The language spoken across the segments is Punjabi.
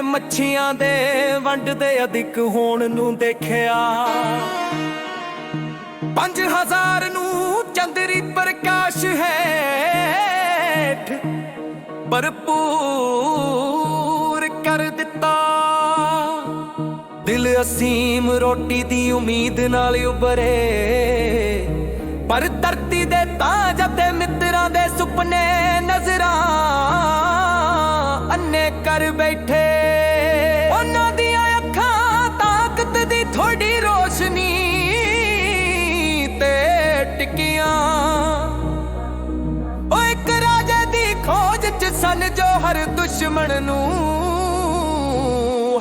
ਮੱਛੀਆਂ ਦੇ ਵੰਡਦੇ ਅਧਿਕ ਹੋਣ ਨੂੰ ਦੇਖਿਆ। ਪੰਜ ਹਜ਼ਾਰ ਨੂੰ ਚੰਦਰੀ ਪ੍ਰਕਾਸ਼ ਹੈ ਭਰਪੂਰ ਕਰ ਦਿੱਤਾ। ਦਿਲ ਅਸੀਮ ਰੋਟੀ ਦੀ ਉਮੀਦ ਨਾਲ ਉਭਰੇ। ਪਰ ਧਰਤੀ ਦੇ ਤਾਜ ਅਤੇ ਮਿੱਤਰਾਂ ਦੇ ਸੁਪਨੇ ਨਜ਼ਰਾਂ ਅੰਨੇ ਕਰ ਬੈਠੇ। ਟਿਕੀਆਂ। ਓ ਇੱਕ ਰਾਜੇ ਦੀ ਖੋਜ ਚ ਸਨ ਜੋ ਹਰ ਦੁਸ਼ਮਣ ਨੂੰ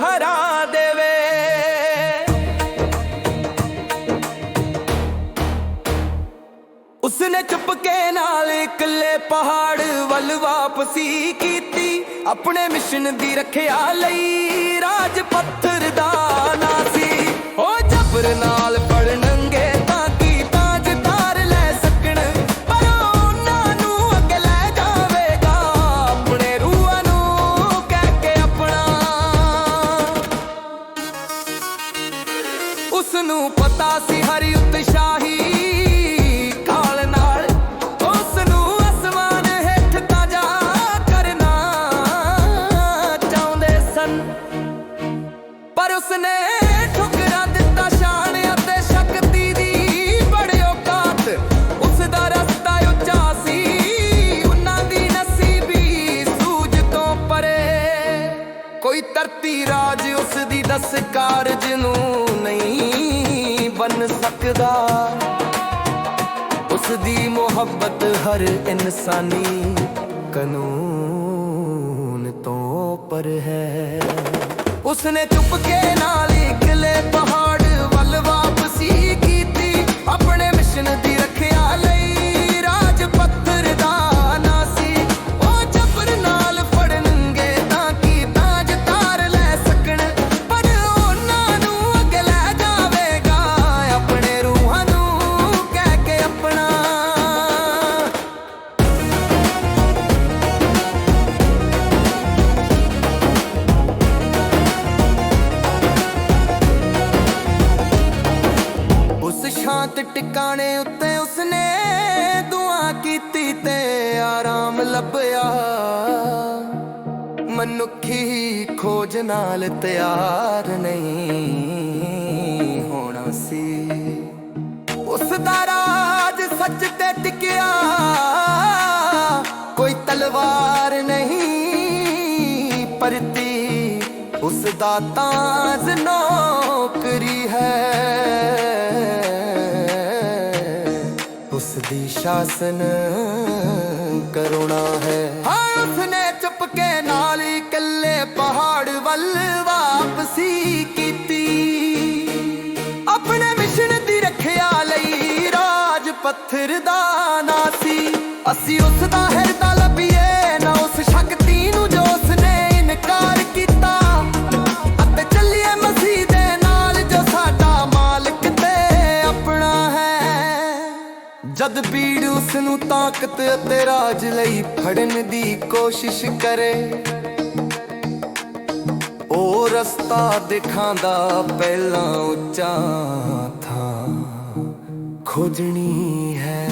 ਹਰਾ ਦੇਵੇ। ਉਸਨੇ ਚੁਪਕੇ ਨਾਲ ਇਕੱਲੇ ਪਹਾੜ ਵੱਲ ਵਾਪਸੀ ਕੀਤੀ, ਆਪਣੇ ਮਿਸ਼ਨ ਦੀ ਰੱਖਿਆ ਲਈ ਉਸ ਪਤਾ ਸੀ ਹਰੀ ਉਤਸ਼ਾਹੀ ਬਣ ਸਕਦਾ। ਉਸ ਦੀ ਮੁਹੱਬਤ ਹਰ ਇਨਸਾਨੀ ਕਾਨੂੰਨ ਤੋਂ ਪਰ ਹੈ। ਉਸਨੇ ਚੁਪਕੇ ਨਾਲ ਇਕਲੇ ਪਹਾੜ ਲੱਭਿਆ। ਮਨੁੱਖੀ ਖੋਜ ਨਾਲ ਤਿਆਰ ਨਹੀਂ ਹੋਣਾ ਸੀ। ਉਸ ਦਾ ਰਾਜ ਸੱਚ ਤੇ ਟਿਕਿਆ। ਕੋਈ ਤਲਵਾਰ ਨਹੀਂ ਪਰਤੀ। ਉਸ ਦਾ ਤਾਜ ਨੌਕਰੀ ਹੈ। ਉਸ ਦੀ ਸ਼ਾਸਨ ਕਰੁਣਾ ਹੈ। ਹਾਂ ਉਸਨੇ ਚੁਪਕੇ ਨਾਲ ਇਕੱਲੇ ਪਹਾੜ ਵੱਲ ਵਾਪਸੀ ਕੀਤੀ। ਆਪਣੇ ਮਿਸ਼ਨ ਦੀ ਰੱਖਿਆ ਲਈ ਰਾਜ ਪੱਥਰ ਦਾ ਨਾ ਸੀ ਅਸੀਂ ਉਸ ਦਾ ਹਿਰਦਾ ਜਦ ਪੀੜ ਉਸ ਨੂੰ ਤਾਕਤ ਅਤੇ ਰਾਜ ਲਈ ਫੜਨ ਦੀ ਕੋਸ਼ਿਸ਼ ਕਰੇ। ਉਹ ਰਸਤਾ ਦਿਖਾਂਦਾ ਪਹਿਲਾਂ ਉੱਚਾ ਥਾਂ, ਖੋਜਣੀ ਹੈ।